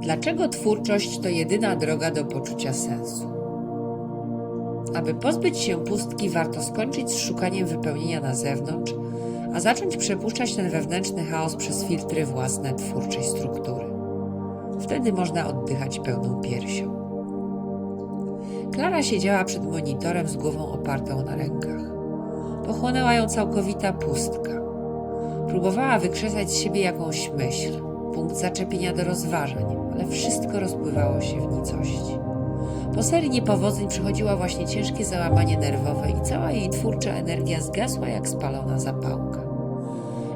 Dlaczego twórczość to jedyna droga do poczucia sensu? Aby pozbyć się pustki, warto skończyć z szukaniem wypełnienia na zewnątrz, a zacząć przepuszczać ten wewnętrzny chaos przez filtry własne twórczej struktury. Wtedy można oddychać pełną piersią. Klara siedziała przed monitorem z głową opartą na rękach. Pochłonęła ją całkowita pustka. Próbowała wykrzesać z siebie jakąś myśl, punkt zaczepienia do rozważań, ale wszystko rozpływało się w nicości. Po serii niepowodzeń przychodziła właśnie ciężkie załamanie nerwowe i cała jej twórcza energia zgasła jak spalona zapałka.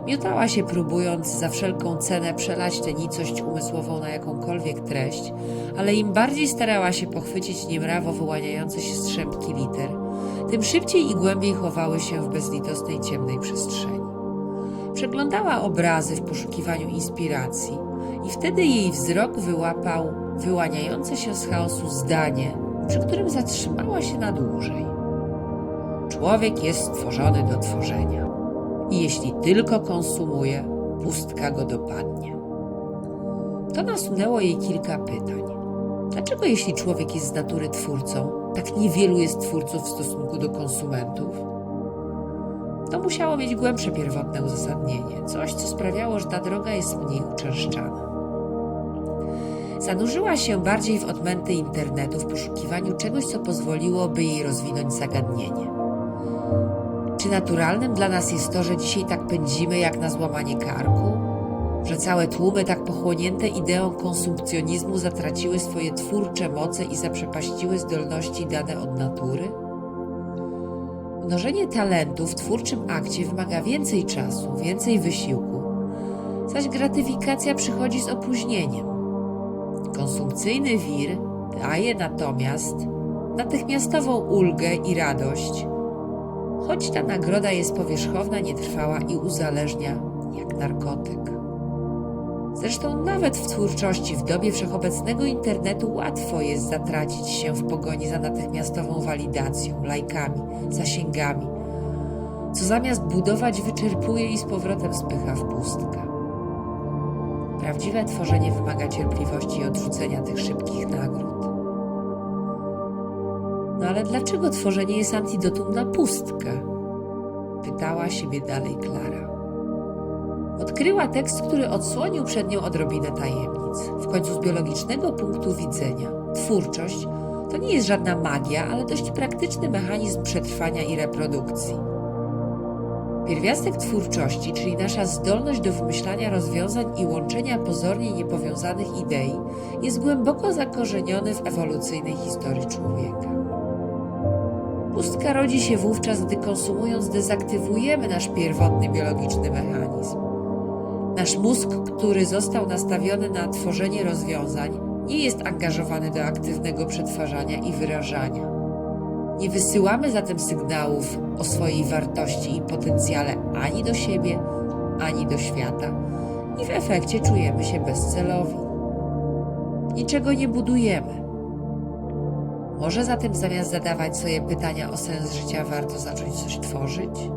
Miotała się próbując za wszelką cenę przelać tę nicość umysłową na jakąkolwiek treść, ale im bardziej starała się pochwycić niemrawo wyłaniające się strzępki liter, tym szybciej i głębiej chowały się w bezlitosnej ciemnej przestrzeni. Przeglądała obrazy w poszukiwaniu inspiracji i wtedy jej wzrok wyłapał wyłaniające się z chaosu zdanie, przy którym zatrzymała się na dłużej. Człowiek jest stworzony do tworzenia i jeśli tylko konsumuje, pustka go dopadnie. To nasunęło jej kilka pytań. Dlaczego jeśli człowiek jest z natury twórcą, tak niewielu jest twórców w stosunku do konsumentów? To musiało mieć głębsze pierwotne uzasadnienie, coś, co sprawiało, że ta droga jest mniej uczęszczana. Zanurzyła się bardziej w odmęty internetu w poszukiwaniu czegoś, co pozwoliłoby jej rozwinąć zagadnienie. Czy naturalnym dla nas jest to, że dzisiaj tak pędzimy jak na złamanie karku? Że całe tłumy tak pochłonięte ideą konsumpcjonizmu zatraciły swoje twórcze moce i zaprzepaściły zdolności dane od natury? Mnożenie talentu w twórczym akcie wymaga więcej czasu, więcej wysiłku, zaś gratyfikacja przychodzi z opóźnieniem. Konsumpcyjny wir daje natomiast natychmiastową ulgę i radość, choć ta nagroda jest powierzchowna, nietrwała i uzależnia jak narkotyk. Zresztą nawet w twórczości w dobie wszechobecnego internetu łatwo jest zatracić się w pogoni za natychmiastową walidacją, lajkami, zasięgami, co zamiast budować wyczerpuje i z powrotem spycha w pustkę. Prawdziwe tworzenie wymaga cierpliwości i odrzucenia tych szybkich nagród. No ale dlaczego tworzenie jest antidotum na pustkę? Pytała siebie dalej Klara. Odkryła tekst, który odsłonił przed nią odrobinę tajemnic. W końcu z biologicznego punktu widzenia twórczość to nie jest żadna magia, ale dość praktyczny mechanizm przetrwania i reprodukcji. Pierwiastek twórczości, czyli nasza zdolność do wymyślania rozwiązań i łączenia pozornie niepowiązanych idei, jest głęboko zakorzeniony w ewolucyjnej historii człowieka. Pustka rodzi się wówczas, gdy konsumując dezaktywujemy nasz pierwotny biologiczny mechanizm. Nasz mózg, który został nastawiony na tworzenie rozwiązań, nie jest angażowany do aktywnego przetwarzania i wyrażania. Nie wysyłamy zatem sygnałów o swojej wartości i potencjale ani do siebie, ani do świata, i w efekcie czujemy się bezcelowi. Niczego nie budujemy. Może zatem zamiast zadawać sobie pytania o sens życia, warto zacząć coś tworzyć?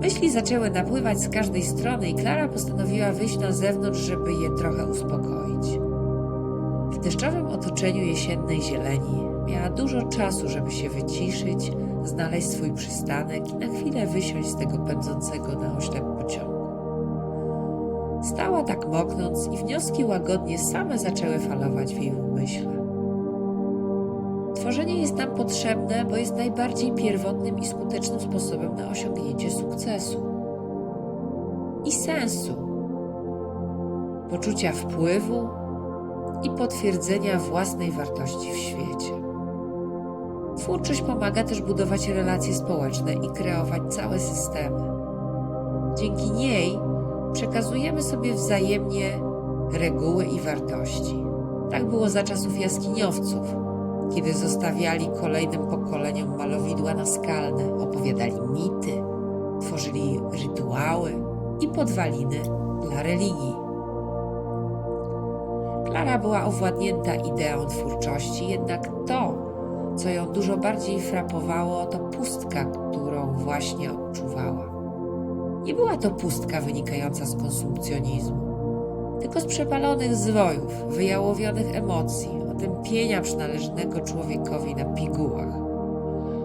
Myśli zaczęły napływać z każdej strony i Klara postanowiła wyjść na zewnątrz, żeby je trochę uspokoić. W deszczowym otoczeniu jesiennej zieleni miała dużo czasu, żeby się wyciszyć, znaleźć swój przystanek i na chwilę wysiąść z tego pędzącego na oślep pociągu. Stała tak moknąc i wnioski łagodnie same zaczęły falować w jej umyśle. Tworzenie jest nam potrzebne, bo jest najbardziej pierwotnym i skutecznym sposobem na osiągnięcie sukcesu i sensu, poczucia wpływu i potwierdzenia własnej wartości w świecie. Twórczość pomaga też budować relacje społeczne i kreować całe systemy. Dzięki niej przekazujemy sobie wzajemnie reguły i wartości. Tak było za czasów jaskiniowców kiedy zostawiali kolejnym pokoleniom malowidła naskalne, opowiadali mity, tworzyli rytuały i podwaliny dla religii. Klara była owładnięta ideą twórczości, jednak to, co ją dużo bardziej frapowało, to pustka, którą właśnie odczuwała. Nie była to pustka wynikająca z konsumpcjonizmu, tylko z przepalonych zwojów, wyjałowionych emocji, otępienia przynależnego człowiekowi na pigułach.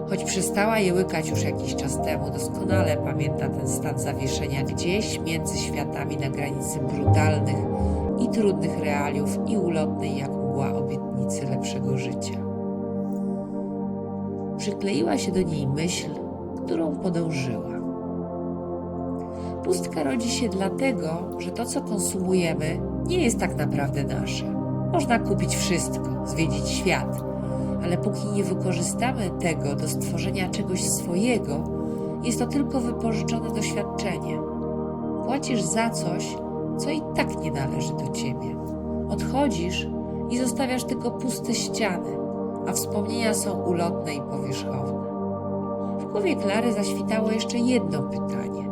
Choć przestała je łykać już jakiś czas temu, doskonale pamięta ten stan zawieszenia gdzieś między światami na granicy brutalnych i trudnych realiów i ulotnej jak mgła obietnicy lepszego życia. Przykleiła się do niej myśl, którą podążyła. Pustka rodzi się dlatego, że to, co konsumujemy, nie jest tak naprawdę nasze. Można kupić wszystko, zwiedzić świat, ale póki nie wykorzystamy tego do stworzenia czegoś swojego, jest to tylko wypożyczone doświadczenie. Płacisz za coś, co i tak nie należy do ciebie. Odchodzisz i zostawiasz tylko puste ściany, a wspomnienia są ulotne i powierzchowne. W głowie Klary zaświtało jeszcze jedno pytanie.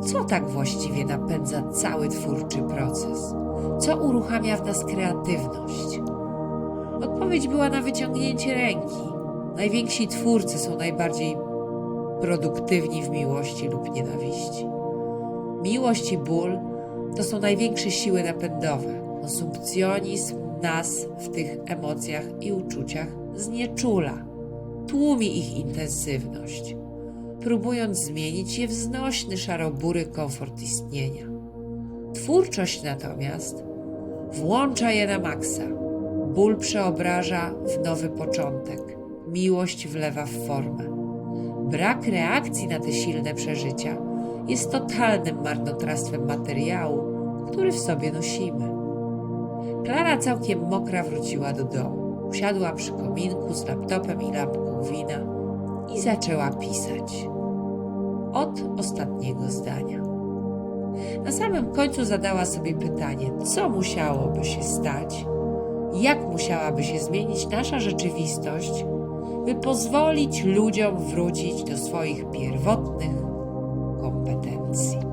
Co tak właściwie napędza cały twórczy proces? Co uruchamia w nas kreatywność? Odpowiedź była na wyciągnięcie ręki. Najwięksi twórcy są najbardziej produktywni w miłości lub nienawiści. Miłość i ból to są największe siły napędowe. Konsumpcjonizm nas w tych emocjach i uczuciach znieczula, tłumi ich intensywność, próbując zmienić je w znośny, szarobury komfort istnienia. Twórczość natomiast włącza je na maksa. Ból przeobraża w nowy początek, miłość wlewa w formę. Brak reakcji na te silne przeżycia jest totalnym marnotrawstwem materiału, który w sobie nosimy. Klara całkiem mokra wróciła do domu. Usiadła przy kominku z laptopem i lampką wina i zaczęła pisać. Od ostatniego zdania. Na samym końcu zadała sobie pytanie, co musiałoby się stać, jak musiałaby się zmienić nasza rzeczywistość, by pozwolić ludziom wrócić do swoich pierwotnych kompetencji.